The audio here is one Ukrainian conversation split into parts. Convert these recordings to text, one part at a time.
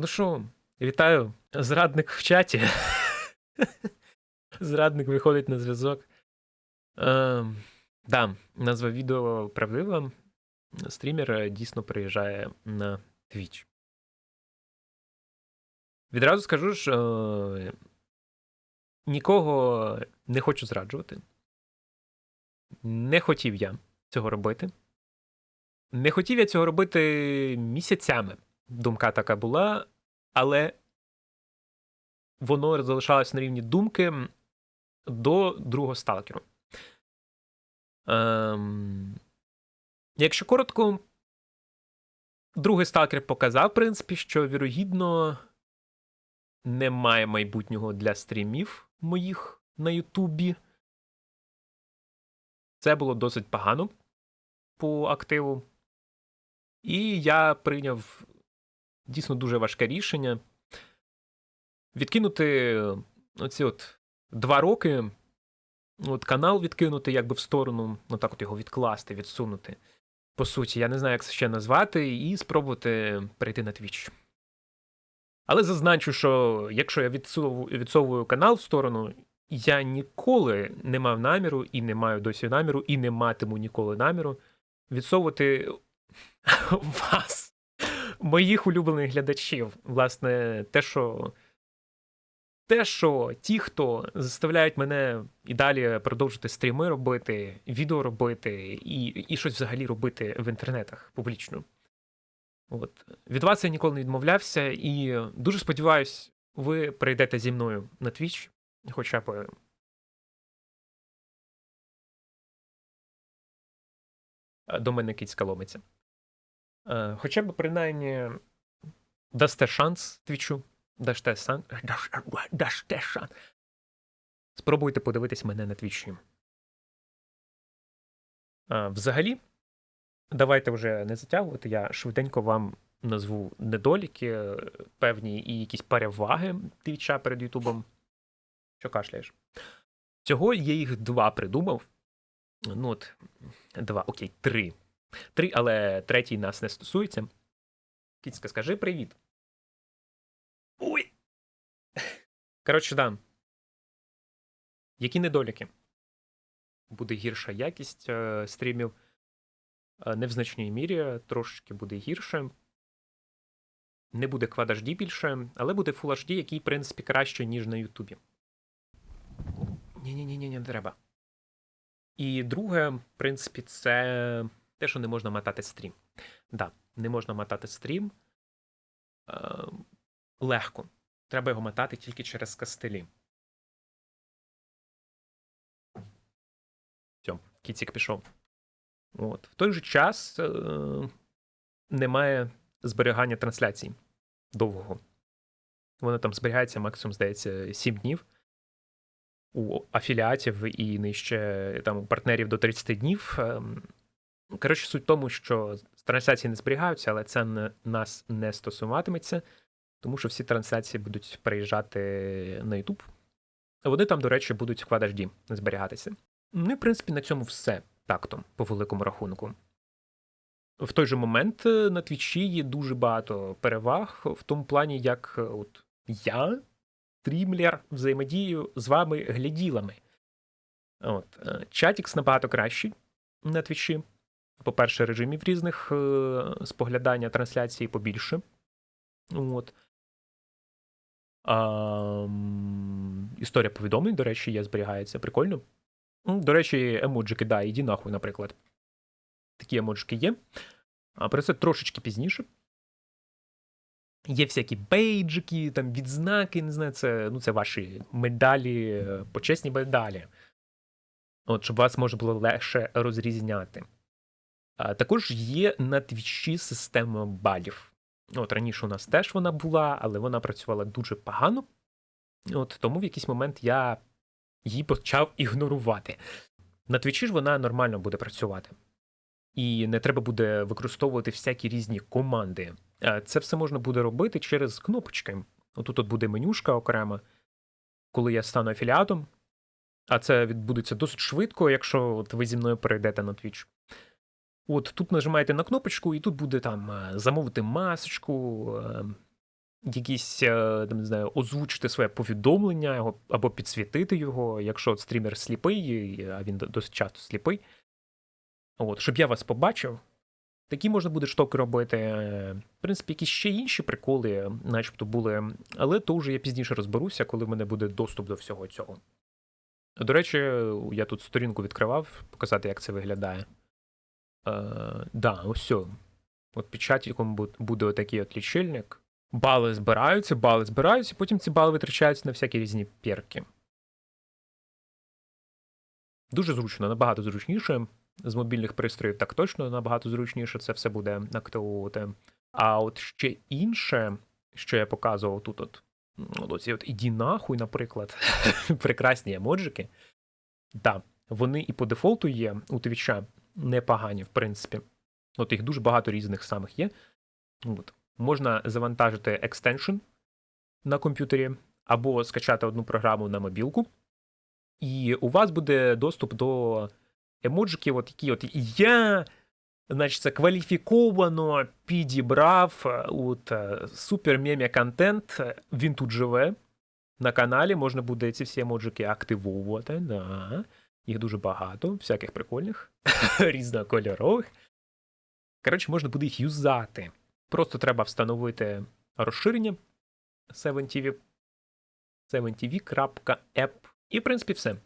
Ну що, вітаю, зрадник в чаті. Зрадник виходить на зв'язок. Е, да, назва відео правдива. Стрімер е, дійсно приїжджає на Twitch. Відразу скажу, що е, нікого не хочу зраджувати. Не хотів я цього робити. Не хотів я цього робити місяцями. Думка така була, але воно залишалось на рівні думки до другого сталкеру. Ем, Якщо коротко, другий сталкер показав, в принципі, що вірогідно немає майбутнього для стрімів моїх на Ютубі. Це було досить погано по активу. І я прийняв дійсно дуже важке рішення відкинути оці от два роки, от канал відкинути якби в сторону, ну так от його відкласти, відсунути. По суті, я не знаю, як це ще назвати, і спробувати перейти на Twitch. Але зазначу, що якщо я відсовую канал в сторону, я ніколи не мав наміру і не маю досі наміру, і не матиму ніколи наміру відсовувати вас, моїх улюблених глядачів. Власне, те, що те, що ті, хто заставляють мене і далі продовжити стріми робити, відео робити і і щось взагалі робити в інтернетах публічно. От. Від вас я ніколи не відмовлявся, і дуже сподіваюсь, ви прийдете зі мною на Twitch, хоча б. До мене кицька ломиться. Е, хоча б принаймні дасте шанс твічу, дасте сан... дасте шанс. Спробуйте подивитись мене на твічі. Взагалі, давайте вже не затягувати. Я швиденько вам назву недоліки, певні і якісь переваги твіча перед Ютубом. Що кашляєш? Цього я їх два придумав. Ну от, два, окей, три. Три, але третій нас не стосується. Кіцька, скажи привіт. Ой. Коротше, да. Які недоліки? Буде гірша якість е, стрімів. Е, не в значній мірі, трошечки буде гірше. Не буде Quad HD більше, але буде Full HD, який, в принципі, краще, ніж на Ютубі. Ні-ні-ні, не треба. І друге, в принципі, це те, що не можна мотати стрім. Да, не можна мотати стрім е, легко. Треба його мотати тільки через кастелі. Все, кіцік пішов. От. В той же час е, немає зберігання трансляцій довгого. Воно там зберігається максимум, здається, 7 днів. У афіліатів і нижче там у партнерів до 30 днів. Ем, Коротше, суть в тому, що трансляції не зберігаються, але це не, нас не стосуватиметься, тому що всі трансляції будуть переїжджати на YouTube. Вони там, до речі, будуть в HD зберігатися. Ну і, в принципі, на цьому все так-то, по великому рахунку. В той же момент е, на твічі є дуже багато переваг в тому плані, як е, от я, стрімлер, взаємодію з вами гляділами. От, е, Чатікс набагато кращий на твічі по-перше, режимів різних е, споглядання трансляції побільше. От. А, Історія повідомлень, до речі, є, зберігається. Прикольно. До речі, емоджики, да, іди нахуй, наприклад. Такі емоджики є. А про це трошечки пізніше. Є всякі бейджики, там відзнаки, не знаю, це ну, це ваші медалі, почесні медалі. От, щоб вас можна було легше розрізняти. Також є на твічі система балів. От Раніше у нас теж вона була, але вона працювала дуже погано. От Тому в якийсь момент я її почав ігнорувати. На твічі ж вона нормально буде працювати. І не треба буде використовувати всякі різні команди. Це все можна буде робити через кнопочки. Отут от буде менюшка окрема, коли я стану афіліатом. А це відбудеться досить швидко, якщо от ви зі мною перейдете на Twitch. От тут нажимаєте на кнопочку, і тут буде там е, замовити масочку, е, якісь, е, там, не знаю, озвучити своє повідомлення або підсвітити його, якщо от стрімер сліпий, а він досить часто сліпий. От, щоб я вас побачив. Такі можна буде штуки робити. В принципі, якісь ще інші приколи, начебто, були, але то вже я пізніше розберуся, коли в мене буде доступ до всього цього. До речі, я тут сторінку відкривав, показати, як це виглядає. Е, да, ось. От під буде отакий от лічильник. Бали збираються, бали збираються, потім ці бали витрачаються на всякі різні перки. Дуже зручно, набагато зручніше. З мобільних пристроїв так точно набагато зручніше це все буде активувати. А от ще інше, що я показував тут, от, оці от іді нахуй, наприклад, прекрасні емоджики. Так, вони і по дефолту є у твіча непогані, в принципі. От їх дуже багато різних самих є. От. Можна завантажити екстеншн на комп'ютері, або скачати одну програму на мобілку, і у вас буде доступ до емоджиків, от які от я, значить, це кваліфіковано підібрав от е, супер мемі контент. Він тут живе. На каналі можна буде ці всі емоджики активовувати. Да. Їх дуже багато, всяких прикольних, різнокольорових. Коротше, можна буде їх юзати. Просто треба встановити розширення 7TV, 7tv.app. І, в принципі, все.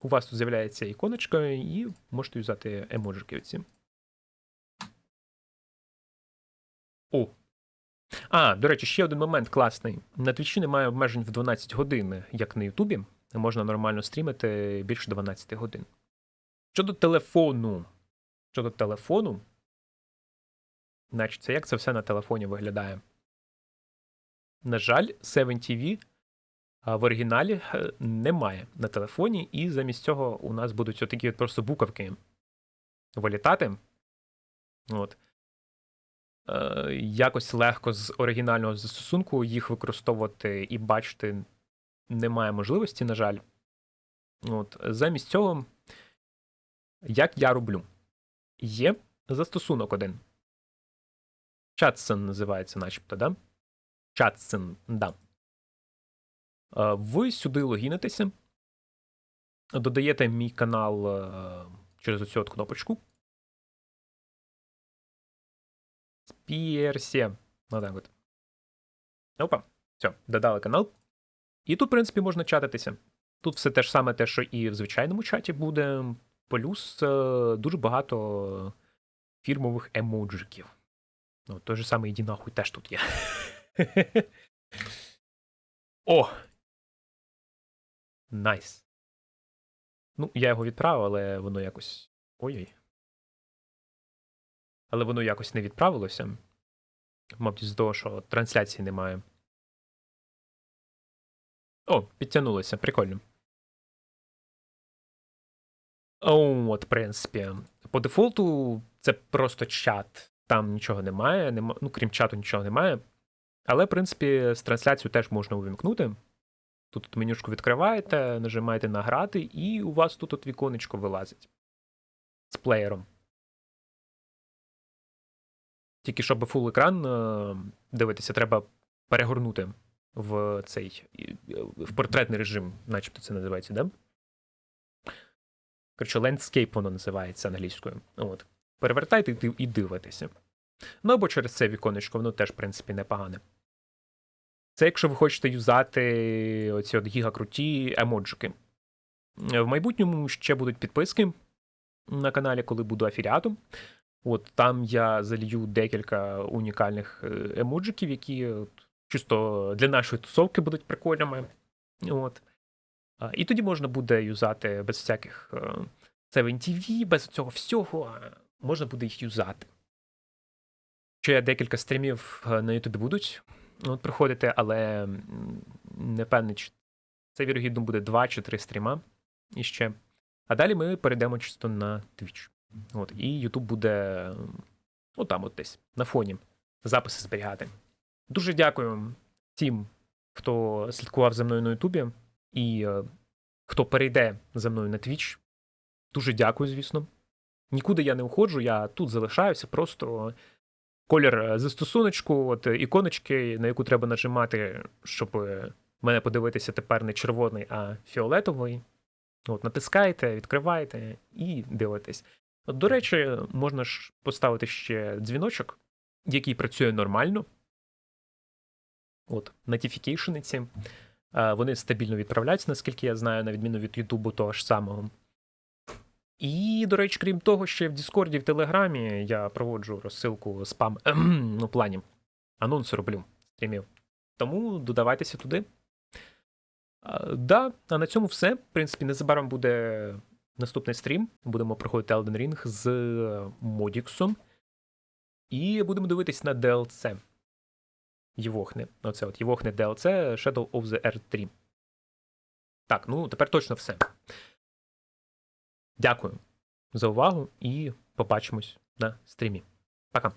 У вас тут з'являється іконочка, і можете юзати емоджики оці. О! А, до речі, ще один момент класний. На твічі немає обмежень в 12 годин, як на Ютубі. Можна нормально стрімити більше 12 годин. Щодо телефону. Щодо телефону, значить, це як це все на телефоні виглядає. На жаль, 7TV в оригіналі е, немає на телефоні, і замість цього у нас будуть отакі от просто буковки вилітати. От. Е, Якось легко з оригінального застосунку їх використовувати і бачити немає можливості, на жаль. От. Замість цього, як я роблю, є застосунок один. Чатсен називається, начебто, да? Чатсен, да. Ви сюди логінитеся, додаєте мій канал е, через оцю от кнопочку. Спірсі. Отак от. Опа. Все, додали канал. І тут, в принципі, можна чатитися. Тут все те ж саме, те, що і в звичайному чаті буде. Плюс е, дуже багато фірмових емоджиків. Ну, той же самий іди нахуй теж тут є. О! Найс. Ну, я його відправив, але воно якось. Ой-ой. Але воно якось не відправилося. Мабуть, з того, що трансляції немає. О, підтягнулося, прикольно. От, в принципі. По дефолту це просто чат. Там нічого немає, нема... ну, крім чату, нічого немає. Але, в принципі, з трансляцією теж можна увімкнути. Тут менюшку відкриваєте, нажимаєте на грати, і у вас тут от віконечко вилазить з плеєром. Тільки щоб фул екран е, дивитися, треба перегорнути в цей в портретний режим, начебто це називається, да? Коротше, landscape воно називається англійською. От. Перевертайте і дивитеся. Ну або через це віконечко, воно теж, в принципі, непогане. Це якщо ви хочете юзати оці от гігакруті емоджики. В майбутньому ще будуть підписки на каналі, коли буду афіліатом. От Там я залью декілька унікальних е, емоджиків, які от, чисто для нашої тусовки будуть прикольними. От. І тоді можна буде юзати без всяких 7TV, е, без цього всього, можна буде їх юзати. Ще декілька стрімів е, на Ютубі будуть от, приходити, але не певний, чи це вірогідно буде два чи три стріма іще. А далі ми перейдемо чисто на Twitch. От, І YouTube буде от там от десь на фоні записи зберігати. Дуже дякую всім, хто слідкував за мною на Ютубі і е, хто перейде за мною на Twitch. Дуже дякую, звісно. Нікуди я не уходжу, я тут залишаюся, просто колір е, застосуночку, от е, іконочки, на яку треба нажимати, щоб мене подивитися тепер не червоний, а фіолетовий. От, натискаєте, відкриваєте і дивитесь. От, до речі, можна ж поставити ще дзвіночок, який працює нормально. От, notification ці. Вони стабільно відправляються, наскільки я знаю, на відміну від Ютубу того ж самого. І, до речі, крім того, ще в Діскорді, в Телеграмі я проводжу розсилку спам ну, плані. Анонси роблю стрімів. Тому додавайтеся туди. А, да, а на цьому все. В принципі, незабаром буде наступний стрім. Будемо проходити Elden Ring з Модіксом. І будемо дивитись на DLC. Євохне. Оце от Євохни DLC Shadow of the Earth 3. Так, ну тепер точно все. Дякую за увагу і побачимось на стрімі. Пока.